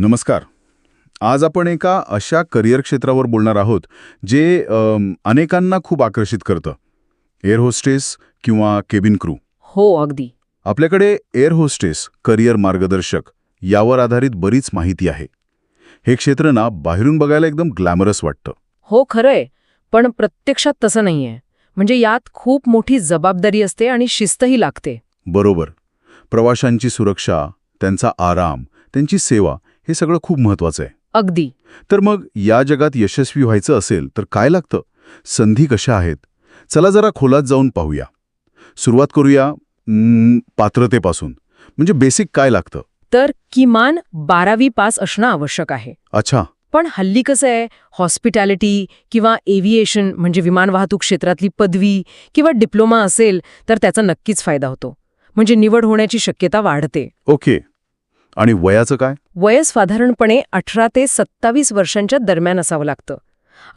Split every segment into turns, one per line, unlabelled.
नमस्कार. आज आपण एका अशा करिअर क्षेत्रावर बोलणार आहोत जे अनेकांना खूप आकर्षित करतं. एअर होस्टेस किंवा केबिन क्रू.
हो अगदी.
आपल्याकडे एअर होस्टेस करिअर मार्गदर्शक यावर आधारित बरीच माहिती आहे. हे क्षेत्र ना बाहेरून बघायला एकदम ग्लॅमरस वाटतं.
हो खरंय. पण प्रत्यक्षात तसं नाहीये. म्हणजे यात खूप मोठी जबाबदारी असते आणि शिस्तही लागते.
बरोबर. प्रवाशांची सुरक्षा त्यांचा आराम त्यांची सेवा हे सगळं खूप महत्वाचं आहे.
अगदी.
तर मग या जगात यशस्वी व्हायचं असेल तर काय लागतं? संधी कशा आहेत? चला जरा खोलात जाऊन पाहूया. सुरुवात करूया पात्रतेपासून. म्हणजे बेसिक काय लागतं?
तर किमान बारावी पास असणं आवश्यक आहे.
अच्छा.
पण हल्ली कसं आहे हॉस्पिटॅलिटी किंवा एव्हिएशन म्हणजे विमान वाहतूक क्षेत्रातली पदवी किंवा डिप्लोमा असेल तर त्याचा नक्कीच फायदा होतो. म्हणजे निवड होण्याची शक्यता वाढते.
ओके. आणि वयाचं काय?
वयस साधारणपणे अठरा ते सत्तावीस वर्षांच्या दरम्यान असावं लागतं.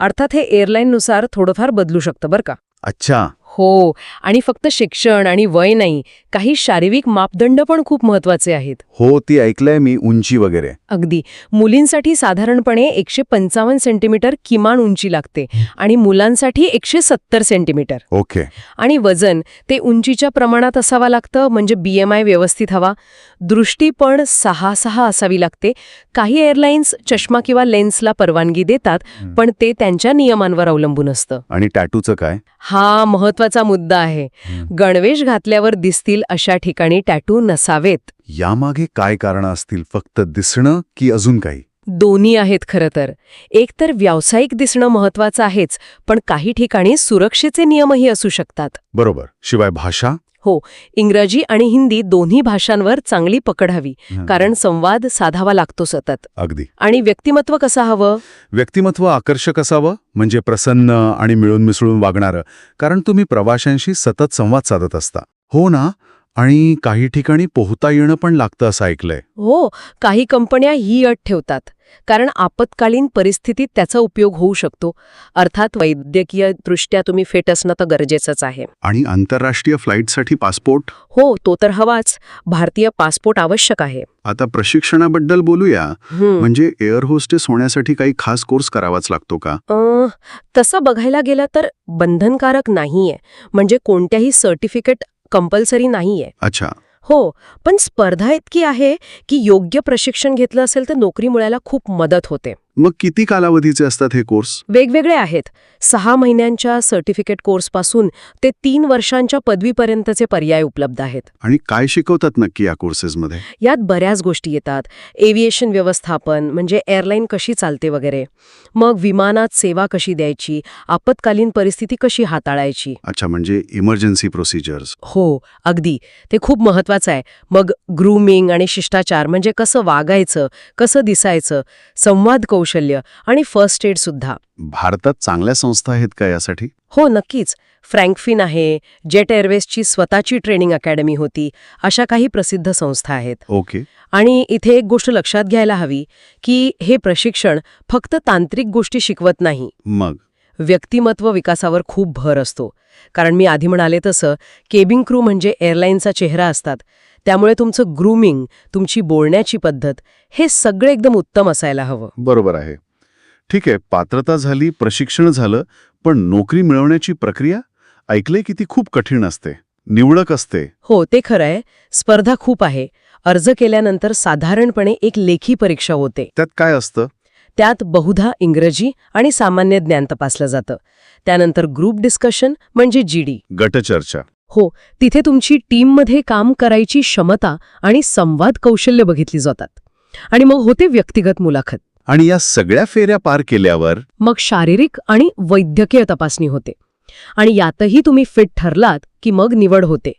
अर्थात हे एअरलाईननुसार थोडंफार बदलू शकतं बरं का.
अच्छा.
हो आणि फक्त शिक्षण आणि वय नाही काही शारीरिक मापदंड पण खूप महत्त्वाचे आहेत.
हो ती ऐकलंय मी उंची वगैरे.
अगदी. मुलींसाठी साधारणपणे एकशे पंचावन्न सेंटीमीटर किमान उंची लागते आणि मुलांसाठी एकशे सत्तर सेंटीमीटर.
ओके.
आणि वजन ते उंचीच्या प्रमाणात असावा लागतं म्हणजे बीएमआय व्यवस्थित हवा. दृष्टी पण सहा सहा असावी लागते. काही एअरलाइन्स चष्मा किंवा लेन्सला परवानगी देतात पण ते त्यांच्या नियमांवर अवलंबून असतं.
आणि टॅटूचं काय?
हा महत्त्वाचा मुद्दा आहे. गणवेश घातल्यावर दिसतील अशा ठिकाणी टॅटू नसावेत.
यामागे काय कारणं असतील? फक्त दिसणं की अजून काही?
दोन्ही आहेत खरं तर. एकतर व्यावसायिक दिसणं महत्वाचं आहेच पण काही ठिकाणी सुरक्षेचे नियमही असू शकतात.
बरोबर. शिवाय भाषा
इंग्रजी आणि हिंदी दोन्ही भाषांवर चांगली पकड हवी कारण संवाद साधावा लागतो सतत.
अगदी.
आणि व्यक्तिमत्व कसं हवं?
व्यक्तिमत्व आकर्षक असावं म्हणजे प्रसन्न आणि मिळून मिसळून वागणारं कारण तुम्ही प्रवाशांशी सतत संवाद साधत असता. हो ना? आणि काही ठिकाणी पोहता येणं पण लागतं असं ऐकलंय.
हो काही कंपन्या ही अट ठेवतात. कारण आपत्कालीन परिस्थितीत त्याचा उपयोग होऊ शकतो. अर्थात वैद्यकीय दृष्ट्या तुम्ही फिट असणं तर गरजेचंच आहे.
आणि आंतरराष्ट्रीय फ्लाईटसाठी पासपोर्ट?
हो तो तर हवाच. भारतीय पासपोर्ट आवश्यक आहे.
आता प्रशिक्षणाबद्दल बोलूया. म्हणजे एअर होस्टेस होण्यासाठी काही खास कोर्स करावाच लागतो का?
तसं बघायला गेलं तर बंधनकारक नाहीये. म्हणजे कोणत्याही सर्टिफिकेट कंपल्सरी नाहीये.
अच्छा.
हो पण स्पर्धा इतकी आहे की योग्य प्रशिक्षण घेतलं असेल तर नोकरी मिळायला खूप मदत होते.
मग किती कालावधीचे असतात हे कोर्स?
वेगवेगळे आहेत. सहा महिन्यांच्या सर्टिफिकेट कोर्सपासून ते तीन वर्षांच्या पदवीपर्यंतचे पर्याय उपलब्ध आहेत.
आणि काय शिकवतात नक्की या कोर्सेसमध्ये?
यात बऱ्याच गोष्टी येतात. एव्हिएशन व्यवस्थापन म्हणजे एअरलाईन कशी चालते वगैरे. मग विमानात सेवा कशी द्यायची आपत्कालीन परिस्थिती कशी हाताळायची.
अच्छा म्हणजे इमर्जन्सी प्रोसिजर्स.
हो अगदी. ते खूप महत्वाचं आहे. मग ग्रूमिंग आणि शिष्टाचार म्हणजे कसं वागायचं कसं दिसायचं संवाद कौशल्य आणि फर्स्ट एड सुद्धा.
भारतात चांगल्या संस्था आहेत का यासाठी?
हो नक्कीच. फ्रँकफिन आहे जेट एअरवेजची स्वतःची ट्रेनिंग अकॅडमी होती अशा काही प्रसिद्ध संस्था आहेत.
ओके.
आणि इथे एक गोष्ट लक्षात घ्यायला हवी की हे प्रशिक्षण फक्त तांत्रिक गोष्टी शिकवत नाही.
मग?
व्यक्तिमत्व विकासावर खूप भर असतो. कारण मी आधी म्हणाले तसं केबिन क्रू म्हणजे एअरलाईनचा चेहरा असतात. त्यामुळे तुमचं ग्रूमिंग तुमची बोलण्याची पद्धत हे सगळं एकदम उत्तम असायला हवं.
बरोबर आहे. ठीक आहे पात्रता झाली प्रशिक्षण झालं पण नोकरी मिळवण्याची प्रक्रिया? ऐकले की ती खूप कठीण असते. निवडक असते.
हो ते खरं आहे. स्पर्धा खूप आहे. अर्ज केल्यानंतर साधारणपणे एक लेखी परीक्षा होते.
त्यात काय असतं?
त्यात बहुधा इंग्रजी आणि सामान्य ज्ञान तपासलं जातं. त्यानंतर ग्रुप डिस्कशन म्हणजे जीडी
गटचर्चा.
हो तिथे तुमची टीममध्ये काम करायची क्षमता आणि संवाद कौशल्य बघितली जातात. आणि मग होते व्यक्तिगत मुलाखत.
आणि या सगळ्या फेऱ्या पार केल्यावर?
मग शारीरिक आणि वैद्यकीय तपासणी होते. आणि यातही तुम्ही फिट ठरलात की मग निवड होते.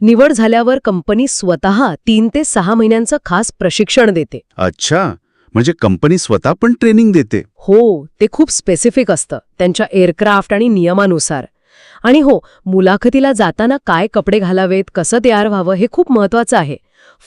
निवड झाल्यावर कंपनी स्वतः तीन ते सहा महिन्यांचं खास प्रशिक्षण देते.
अच्छा. म्हणजे कंपनी स्वतः पण ट्रेनिंग देते.
हो ते खूप स्पेसिफिक असतं त्यांच्या एअरक्राफ्ट आणि नियमानुसार. आणि हो मुलाखतीला जाताना काय कपडे घालावेत कसं तयार व्हावं हे खूप महत्वाचं आहे.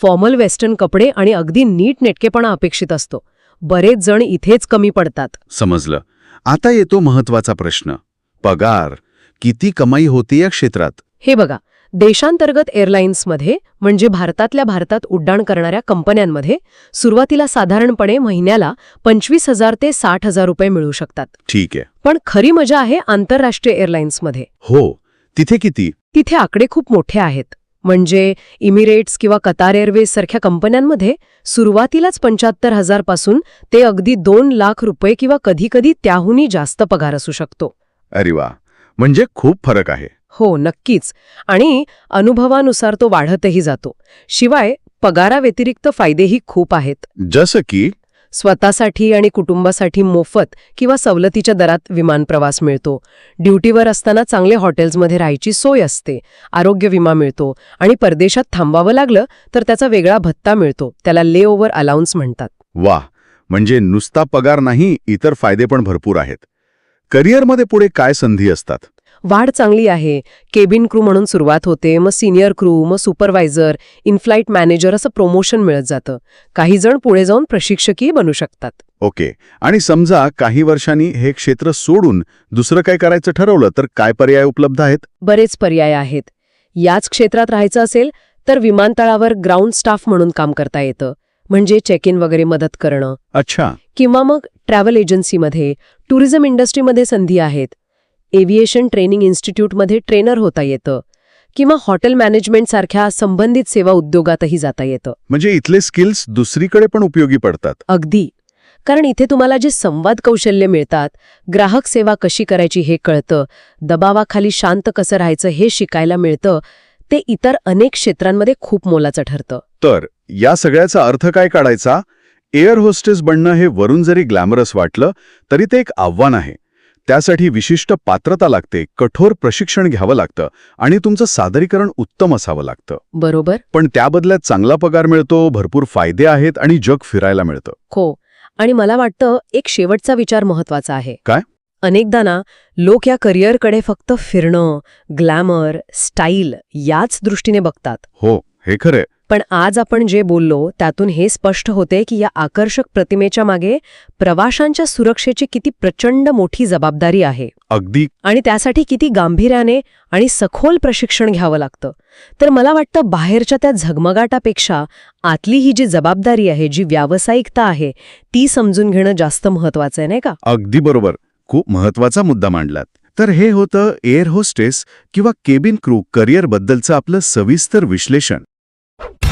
फॉर्मल वेस्टर्न कपडे आणि अगदी नीट नेटकेपणा अपेक्षित असतो. बरेच जण इथेच कमी पडतात.
समजलं. आता येतो महत्त्वाचा प्रश्न. पगार. किती कमाई होते या क्षेत्रात?
हे बघा देशांतर्गत एअरलाइन्समध्ये म्हणजे भारतातल्या भारतात उड्डाण करणाऱ्या कंपन्यांमध्ये सुरुवातीला साधारणपणे महिन्याला पंचवीस हजार ते साठ हजार रुपये मिळू शकतात.
ठीक आहे.
पण खरी मजा आहे आंतरराष्ट्रीय एअरलाइन्समध्ये.
हो तिथे किती?
तिथे आकडे खूप मोठे आहेत. म्हणजे इमिरेट्स किंवा कतार एअरवेज सारख्या कंपन्यांमध्ये सुरुवातीलाच पंच्याहत्तर हजारपासून ते अगदी दोन लाख रुपये किंवा कधीकधी त्याहूनही जास्त पगार असू शकतो.
अरे वा. म्हणजे खूप फरक आहे.
हो नक्कीच. आणि अनुभवानुसार तो वाढतही जातो. शिवाय पगाराव्यतिरिक्त फायदेही खूप आहेत.
जसं की?
स्वतःसाठी आणि कुटुंबासाठी मोफत किंवा सवलतीच्या दरात विमान प्रवास मिळतो. ड्युटीवर असताना चांगले हॉटेल्समध्ये राहायची सोय असते. आरोग्य विमा मिळतो. आणि परदेशात थांबावं लागलं तर त्याचा वेगळा भत्ता मिळतो. त्याला ले ओव्हर अलाउन्स म्हणतात.
वा म्हणजे नुसता पगार नाही इतर फायदे पण भरपूर आहेत. करिअरमध्ये पुढे काय संधी असतात?
वाढ चांगली आहे. केबिन क्रू म्हणून सुरुवात होते मग सिनियर क्रू मग सुपरवायझर इनफ्लाइट मॅनेजर असं प्रमोशन मिळत जातं. काही जण पुढे जाऊन प्रशिक्षकही बनू शकतात.
ओके. आणि समजा काही वर्षांनी हे क्षेत्र सोडून दुसरं काय करायचं ठरवलं तर काय पर्याय उपलब्ध आहेत?
बरेच पर्याय आहेत. याच क्षेत्रात राहायचं असेल तर विमानतळावर ग्राउंड स्टाफ म्हणून काम करता येतं. म्हणजे चेक इन वगैरे मदत करणं.
अच्छा.
किंवा मग ट्रॅव्हल एजन्सीमध्ये टुरिझम इंडस्ट्रीमध्ये संधी आहेत. एव्हिएशन ट्रेनिंग इन्स्टिट्यूटमध्ये ट्रेनर होता येतं किंवा हॉटेल मॅनेजमेंटसारख्या संबंधित सेवा उद्योगातही जाता येतं.
म्हणजे इथले स्किल्स दुसरीकडे पण उपयोगी पडतात.
अगदी. कारण इथे तुम्हाला जे संवाद कौशल्य मिळतात ग्राहक सेवा कशी करायची हे कळतं दबावाखाली शांत कसं राहायचं हे शिकायला मिळतं ते इतर अनेक क्षेत्रांमध्ये खूप मोलाचं ठरतं.
तर या सगळ्याचा अर्थ काय काढायचा? एअर होस्टेस बनणं हे वरून जरी ग्लॅमरस वाटलं तरी ते एक आव्हान आहे. त्यासाठी विशिष्ट पात्रता लागते कठोर प्रशिक्षण घ्यावं लागतं आणि तुमचं सादरीकरण उत्तम असावं लागतं.
बरोबर.
पण त्या बदल्यात चांगला पगार मिळतो भरपूर फायदे आहेत आणि जग फिरायला मिळतं.
हो. आणि मला वाटतं एक शेवटचा विचार महत्त्वाचा आहे.
काय?
अनेकदा ना लोक या करिअरकडे फक्त फिरणं ग्लॅमर स्टाईल याच दृष्टीने बघतात.
हो हे खरे
पण आज आपण जे बोललो त्यातून हे स्पष्ट होते की या आकर्षक प्रतिमेच्या मागे प्रवाशांच्या सुरक्षेची किती प्रचंड मोठी जबाबदारी आहे.
अगदी.
आणि त्यासाठी किती गांभीर्याने आणि सखोल प्रशिक्षण घ्यावं लागतं. तर मला वाटतं बाहेरच्या त्या झगमगाटापेक्षा आतली ही जी जबाबदारी आहे जी व्यावसायिकता आहे ती समजून घेणं जास्त महत्वाचं आहे नाही का?
अगदी बरोबर. खूप महत्त्वाचा मुद्दा मांडलात. तर हे होतं एअर होस्टेस किंवा केबिन क्रू करिअरबद्दलचं आपलं सविस्तर विश्लेषण. you